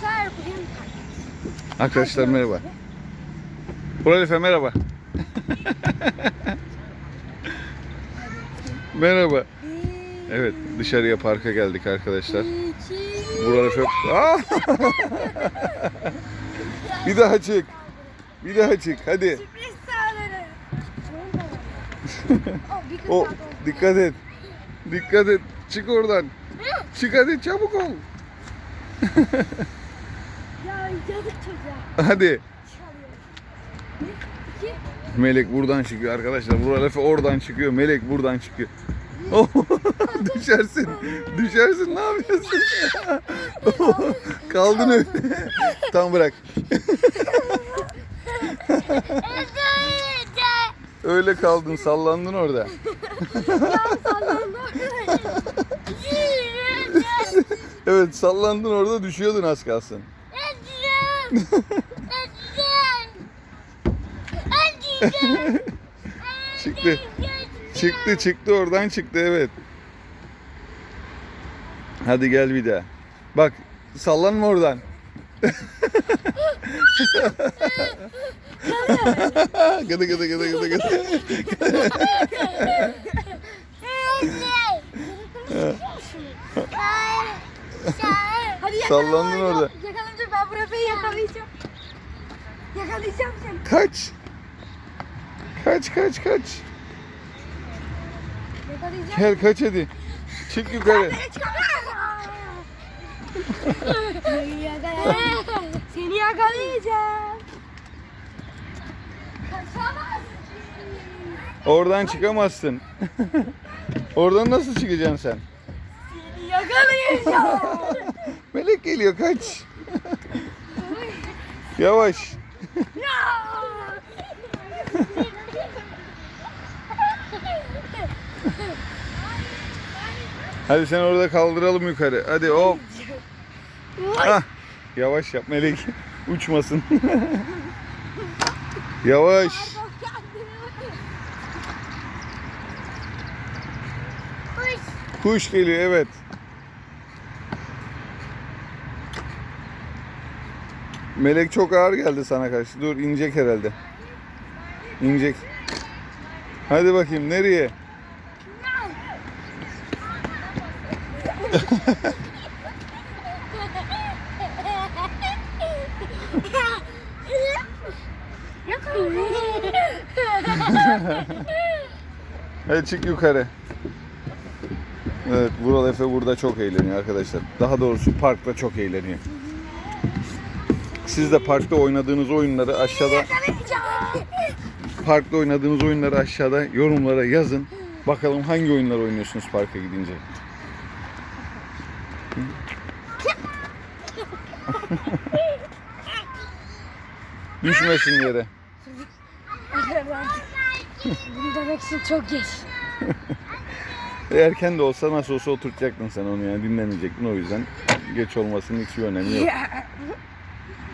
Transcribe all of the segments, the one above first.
Arkadaşlar bugün Arkadaşlar merhaba. Burak Efe merhaba. merhaba. Evet dışarıya parka geldik arkadaşlar. Burak Efe... Aa! bir daha çık. Bir daha çık hadi. sürpriz oh, O dikkat et. Dikkat et. Çık oradan. Çık hadi çabuk ol. Ya yazık çocuğa. Hadi. Çalıyor. Bir, iki, Melek buradan çıkıyor arkadaşlar. Burak Efe oradan çıkıyor. Melek buradan çıkıyor. Oh, düşersin. Düşersin. Ne yapıyorsun? Kaldın öyle. Tam bırak. Öyle kaldın. Sallandın orada. Evet sallandın orada düşüyordun az kalsın. Çıktı. Çıktı çıktı oradan çıktı evet. Hadi gel bir daha. Bak sallanma oradan. gıdı gıdı gıdı gıdı gıdı. Hadi. Sallandın orada. Rafayı yakalayacağım. Yakalayacağım seni. Kaç. Kaç kaç kaç. Yakalayacağım. Gel kaç hadi. Çık yukarı. Seni yakalayacağım. Seni. Oradan çıkamazsın. Oradan nasıl çıkacaksın sen? Seni yakalayacağım. Melek geliyor kaç. Yavaş. Hadi sen orada kaldıralım yukarı. Hadi hop. Hah. Yavaş yap Melek. Uçmasın. Yavaş. Kuş geliyor evet. Melek çok ağır geldi sana karşı. Dur inecek herhalde. İnecek. Hadi bakayım nereye? Hadi çık yukarı. Evet Vural Efe burada çok eğleniyor arkadaşlar. Daha doğrusu parkta çok eğleniyor. Siz de parkta oynadığınız oyunları aşağıda parkta oynadığınız oyunları aşağıda yorumlara yazın. Bakalım hangi oyunlar oynuyorsunuz parka gidince. Düşmesin yere. Bunu demek için çok geç. Erken de olsa nasıl olsa oturtacaktın sen onu yani dinlemeyecektin o yüzden geç olmasının hiçbir önemi yok.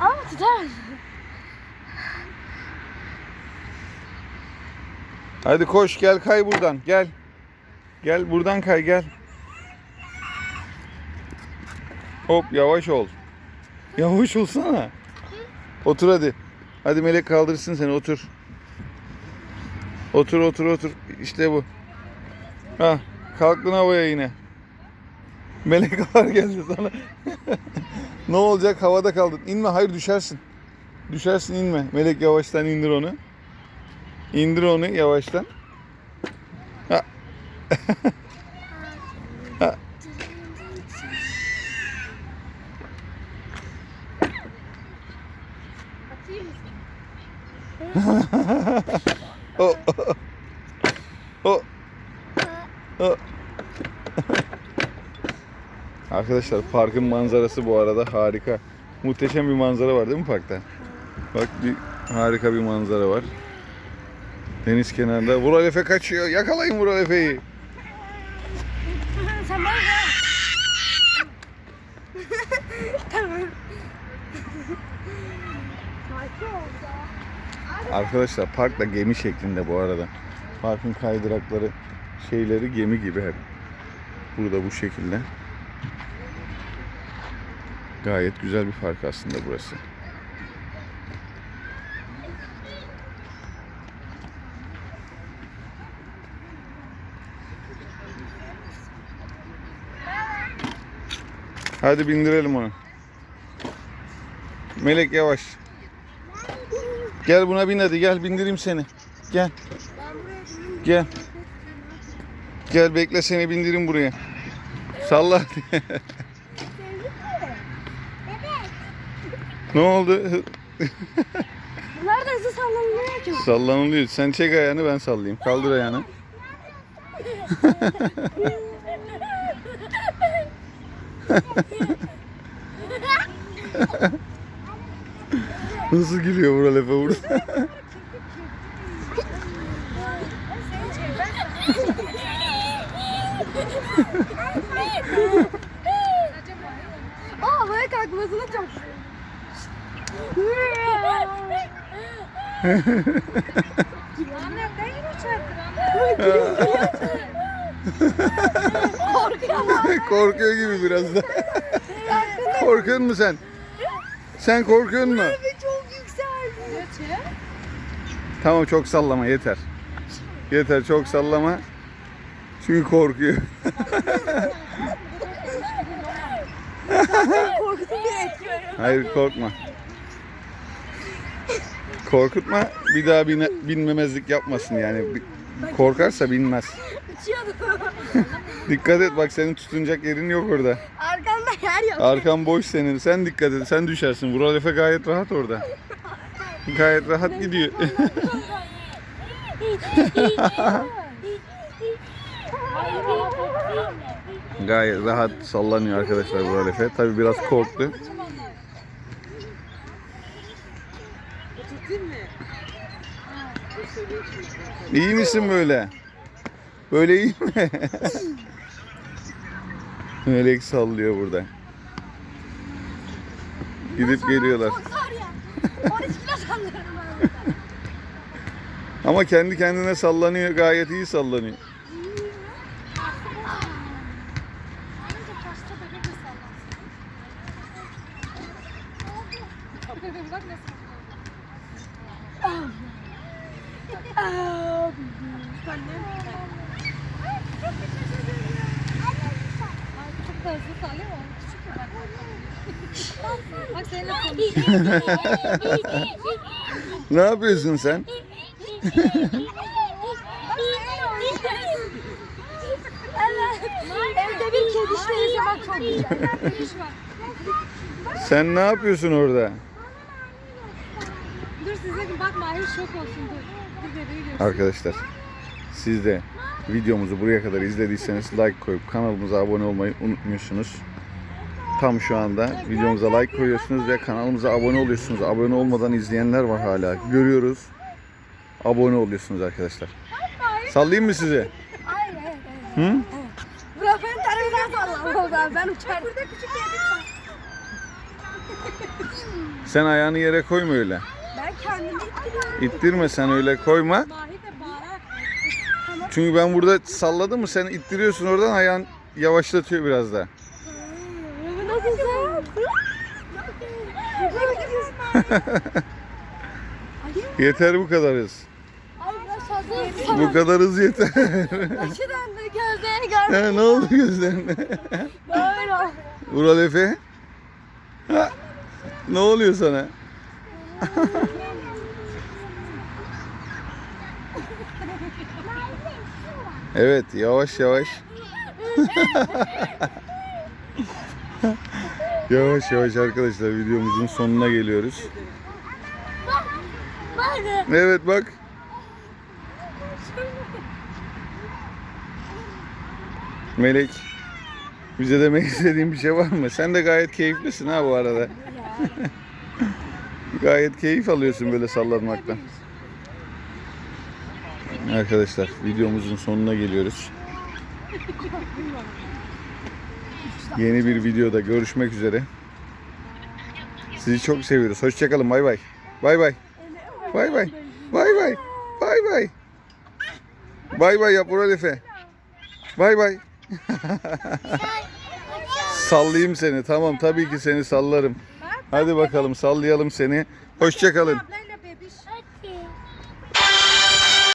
Ama tutar. Hadi koş gel kay buradan gel. Gel buradan kay gel. Hop yavaş ol. Yavaş olsana. Otur hadi. Hadi Melek kaldırsın seni otur. Otur otur otur. İşte bu. Ha, kalktın havaya yine. Melek ağır geldi sana. Ne olacak havada kaldın. İnme hayır düşersin. Düşersin inme. Melek yavaştan indir onu. İndir onu yavaştan. Ha. Ha. O. O. O. Arkadaşlar parkın manzarası bu arada harika. Muhteşem bir manzara var değil mi parkta? Bak bir harika bir manzara var. Deniz kenarında. Vural Efe kaçıyor. Yakalayın Vural Efe'yi. Arkadaşlar park da gemi şeklinde bu arada. Parkın kaydırakları şeyleri gemi gibi hep. Burada bu şekilde. Gayet güzel bir park aslında burası. Hadi bindirelim onu. Melek yavaş. Gel buna bin hadi gel bindireyim seni. Gel. Gel. Gel bekle seni bindireyim buraya. Salla. Evet. Ne oldu? Bunlar da hızlı sallanıyor ki. Sallanılıyor. Sen çek ayağını ben sallayayım. Kaldır ayağını. Nasıl gülüyor bura lefe burada? Aa havaya kalkmasını çok. Annem ne yine Korkuyor. Korkuyor gibi biraz da. Korkuyor musun sen? Sen korkuyor musun? Ve çok yükseldi. Tamam çok sallama yeter. Yeter çok sallama. Çünkü korkuyor. Hayır korkma. Korkutma bir daha bine, binmemezlik yapmasın yani. Korkarsa binmez. Uçuyordu. Dikkat et bak senin tutunacak yerin yok orada. Arkamda yer yok. Arkan boş senin. Sen dikkat et. Sen düşersin. Vural Efe gayet rahat orada. Gayet rahat gidiyor. gayet rahat sallanıyor arkadaşlar Vural Efe. Tabi biraz korktu. İyi misin böyle? Böyle iyi mi? Melek sallıyor burada. Gidip geliyorlar. Çok zor ya. 13 kilo sallıyorum ben burada. Ama kendi kendine sallanıyor. Gayet iyi sallanıyor. Bak nasıl Bak. Bak. Ne yapıyorsun sen? Evde bir kedi işte yaşamak çok güzel. Sen ne yapıyorsun orada? Dur size bak Mahir şok olsun dur. Arkadaşlar siz de videomuzu buraya kadar izlediyseniz like koyup kanalımıza abone olmayı unutmuyorsunuz. Tam şu anda videomuza like koyuyorsunuz ve kanalımıza abone oluyorsunuz. Abone olmadan izleyenler var hala. Görüyoruz. Abone oluyorsunuz arkadaşlar. Sallayayım mı size? Hayır hayır hayır. Hı? Profil tarafından sallam oldu abi ben uçarım. Burada küçük kedi var. Sen ayağını yere koyma öyle. İttirme sen öyle koyma. Çünkü ben burada salladım mı sen ittiriyorsun oradan ayağın yavaşlatıyor biraz da. Nasıl sen? Yeter bu kadar hız. Bu kadar hız yeter. Başı döndü gözlerini görmedim. Ha, ne oldu gözlerine? Böyle. Vural Efe. Ha, ne oluyor sana? Evet yavaş yavaş. yavaş yavaş arkadaşlar videomuzun sonuna geliyoruz. Evet bak. Melek. Bize demek istediğin bir şey var mı? Sen de gayet keyiflisin ha bu arada. gayet keyif alıyorsun böyle sallanmaktan. Arkadaşlar videomuzun sonuna geliyoruz. Yeni bir videoda görüşmek üzere. Sizi çok seviyoruz. Hoşçakalın. Bay bay. Bay bay. Bay bay. Bay bay. Bay bay. Bay bay yap Ural Efe. Bay bay. sallayayım seni. Tamam tabii ki seni sallarım. Hadi bakalım sallayalım seni. Hoşça